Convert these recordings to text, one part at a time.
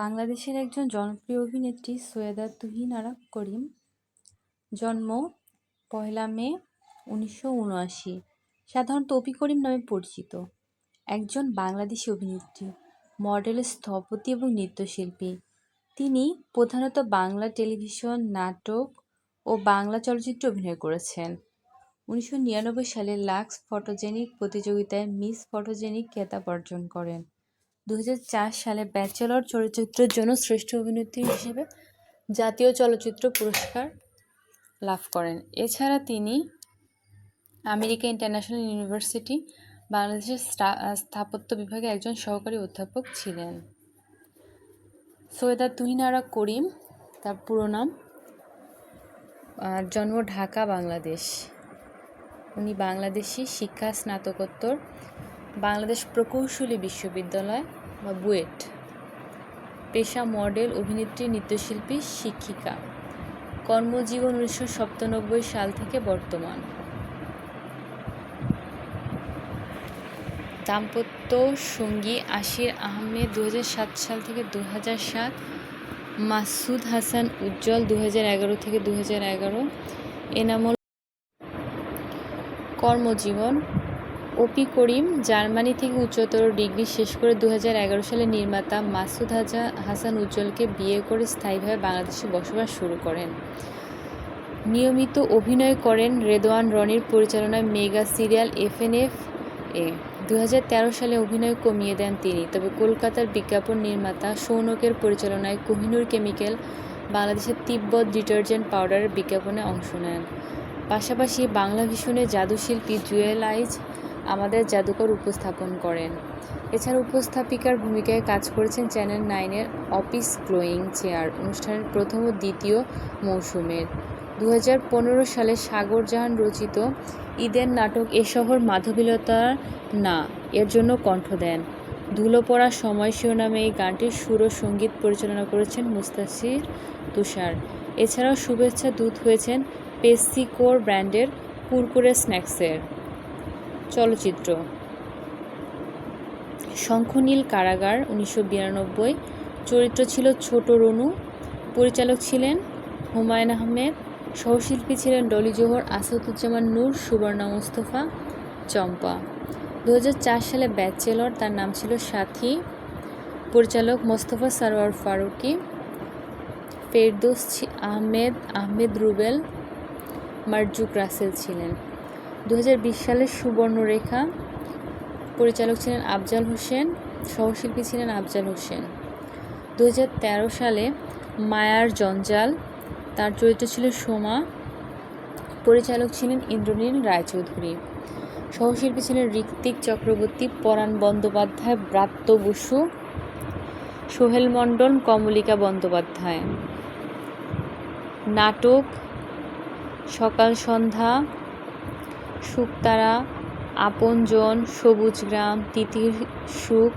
বাংলাদেশের একজন জনপ্রিয় অভিনেত্রী সৈয়দা আরা করিম জন্ম পয়লা মে উনিশশো উনআশি সাধারণত অপি করিম নামে পরিচিত একজন বাংলাদেশি অভিনেত্রী মডেল স্থপতি এবং নৃত্যশিল্পী তিনি প্রধানত বাংলা টেলিভিশন নাটক ও বাংলা চলচ্চিত্রে অভিনয় করেছেন উনিশশো নিরানব্বই সালে লাক্স ফটোজেনিক প্রতিযোগিতায় মিস ফটোজেনিক খেতাব অর্জন করেন দু সালে ব্যাচেলর চলচ্চিত্রের জন্য শ্রেষ্ঠ অভিনেত্রী হিসেবে জাতীয় চলচ্চিত্র পুরস্কার লাভ করেন এছাড়া তিনি আমেরিকা ইন্টারন্যাশনাল ইউনিভার্সিটি বাংলাদেশের স্থাপত্য বিভাগে একজন সহকারী অধ্যাপক ছিলেন সৈয়দা তুহিনারা করিম তার পুরো নাম জন্ম ঢাকা বাংলাদেশ উনি বাংলাদেশি শিক্ষা স্নাতকোত্তর বাংলাদেশ প্রকৌশলী বিশ্ববিদ্যালয় বা বুয়েট পেশা মডেল অভিনেত্রী নৃত্যশিল্পী শিক্ষিকা কর্মজীবন উনিশশো সপ্তানব্বই সাল থেকে বর্তমান দাম্পত্য সঙ্গী আশির আহমেদ দু সাত সাল থেকে দু সাত মাসুদ হাসান উজ্জ্বল দু এগারো থেকে দু এগারো এনামল কর্মজীবন ওপি করিম জার্মানি থেকে উচ্চতর ডিগ্রি শেষ করে দু সালে নির্মাতা মাসুদ হাজা হাসান উজ্জ্বলকে বিয়ে করে স্থায়ীভাবে বাংলাদেশে বসবাস শুরু করেন নিয়মিত অভিনয় করেন রেদওয়ান রনির পরিচালনায় মেগা সিরিয়াল এফএনএফ এ দু সালে অভিনয় কমিয়ে দেন তিনি তবে কলকাতার বিজ্ঞাপন নির্মাতা সৌনকের পরিচালনায় কোহিনুর কেমিক্যাল বাংলাদেশের তিব্বত ডিটারজেন্ট পাউডারের বিজ্ঞাপনে অংশ নেন পাশাপাশি বাংলা ভীষণের জাদুশিল্পী জুয়েলাইজ আমাদের জাদুকর উপস্থাপন করেন এছাড়া উপস্থাপিকার ভূমিকায় কাজ করেছেন চ্যানেল নাইনের অফিস গ্লোয়িং চেয়ার অনুষ্ঠানের প্রথম ও দ্বিতীয় মৌসুমের দু সালে সাগর জাহান রচিত ঈদের নাটক এ শহর মাধবীলতার না এর জন্য কণ্ঠ দেন ধুলো পড়া সময় শিরোনামে এই গানটির সুর ও সঙ্গীত পরিচালনা করেছেন মুস্তাসির তুষার এছাড়াও শুভেচ্ছা দূত হয়েছেন পেসিকোর ব্র্যান্ডের কুরকুরে স্ন্যাক্সের চলচ্চিত্র শঙ্খনীল কারাগার উনিশশো বিরানব্বই চরিত্র ছিল ছোট রনু পরিচালক ছিলেন হুমায়ুন আহমেদ সহশিল্পী ছিলেন ডলি জোহর আসাদুজ্জামান নূর সুবর্ণা মুস্তফা চম্পা দু সালে ব্যাচেলর তার নাম ছিল সাথী পরিচালক মোস্তফা সারোয়ার ফারুকি ফেরদোস আহমেদ আহমেদ রুবেল মারজুক রাসেল ছিলেন দু সালের সুবর্ণরেখা পরিচালক ছিলেন আফজাল হোসেন সহশিল্পী ছিলেন আফজাল হোসেন দু সালে মায়ার জঞ্জাল তার চরিত্র ছিল সোমা পরিচালক ছিলেন ইন্দ্রনীল রায়চৌধুরী সহশিল্পী ছিলেন ঋত্বিক চক্রবর্তী পরাণ বন্দ্যোপাধ্যায় ব্রাত্য বসু সোহেল মণ্ডল কমলিকা বন্দ্যোপাধ্যায় নাটক সকাল সন্ধ্যা শুকতারা আপনজন গ্রাম তিতির সুখ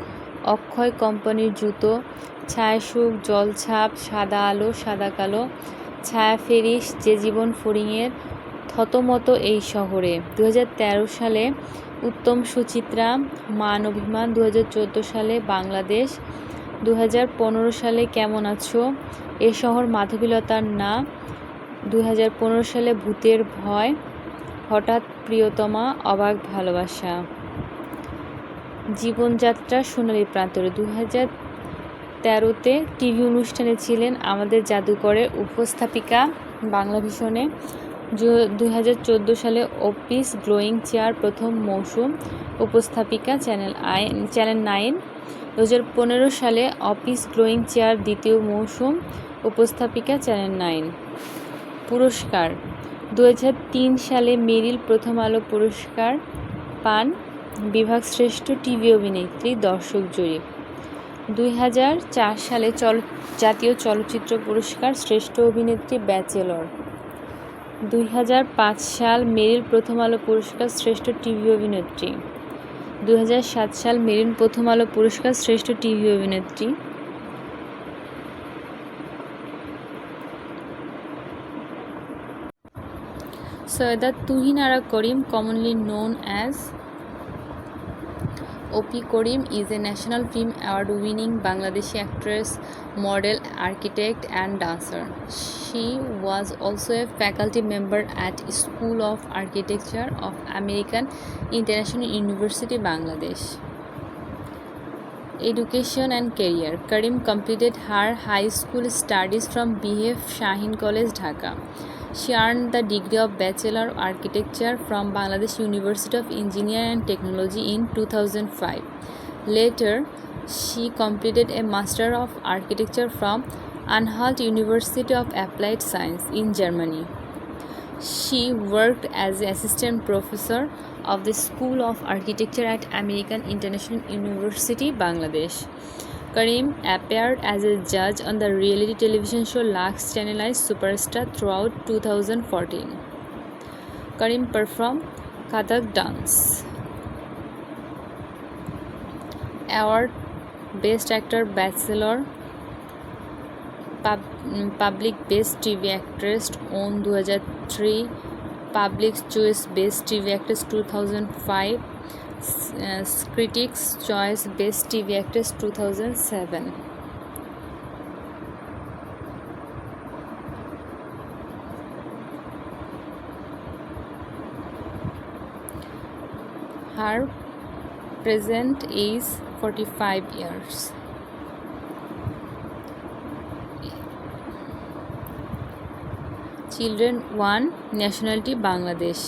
অক্ষয় কোম্পানির জুতো ছায়াসুখ জলছাপ সাদা আলো সাদা কালো ছায়া ফেরিস যে জীবন ফড়িংয়ের থতমত এই শহরে দু সালে উত্তম সুচিত্রা মান অভিমান দু সালে বাংলাদেশ দু সালে কেমন আছো এ শহর মাধবীলতার না দু সালে ভূতের ভয় হঠাৎ প্রিয়তমা অবাক ভালোবাসা জীবনযাত্রা সোনালি প্রান্তরে দু হাজার তেরোতে টিভি অনুষ্ঠানে ছিলেন আমাদের জাদুকরে উপস্থাপিকা বাংলা ভীষণে হাজার সালে অপিস গ্লোয়িং চেয়ার প্রথম মৌসুম উপস্থাপিকা চ্যানেল আই চ্যানেল নাইন দু হাজার সালে অপিস গ্লোয়িং চেয়ার দ্বিতীয় মৌসুম উপস্থাপিকা চ্যানেল নাইন পুরস্কার দু সালে মেরিল প্রথম আলো পুরস্কার পান বিভাগ শ্রেষ্ঠ টিভি অভিনেত্রী দর্শক জরিপ দুই সালে চল জাতীয় চলচ্চিত্র পুরস্কার শ্রেষ্ঠ অভিনেত্রী ব্যাচেলর দুই সাল মেরিল প্রথম আলো পুরস্কার শ্রেষ্ঠ টিভি অভিনেত্রী দু সাল মেরিন প্রথম আলো পুরস্কার শ্রেষ্ঠ টিভি অভিনেত্রী Sayyidat Tuhin Ara Karim, commonly known as OP Karim, is a National Film Award-winning Bangladeshi actress, model, architect, and dancer. She was also a faculty member at School of Architecture of American International University, Bangladesh. education and career. Karim completed her high school studies from BF Shaheen College, Dhaka. She earned the degree of Bachelor of Architecture from Bangladesh University of Engineering and Technology in 2005. Later, she completed a Master of Architecture from Anhalt University of Applied Science in Germany. She worked as assistant professor of the School of Architecture at American International University, Bangladesh. Karim appeared as a judge on the reality television show Lux Channelized Superstar throughout 2014. Karim performed Kathak dance. Award Best Actor Bachelor Pub, Public Best TV Actress on 2003 public choice best TV actress two thousand five critics choice best TV actress two thousand seven her present age 45 years children one nationality Bangladesh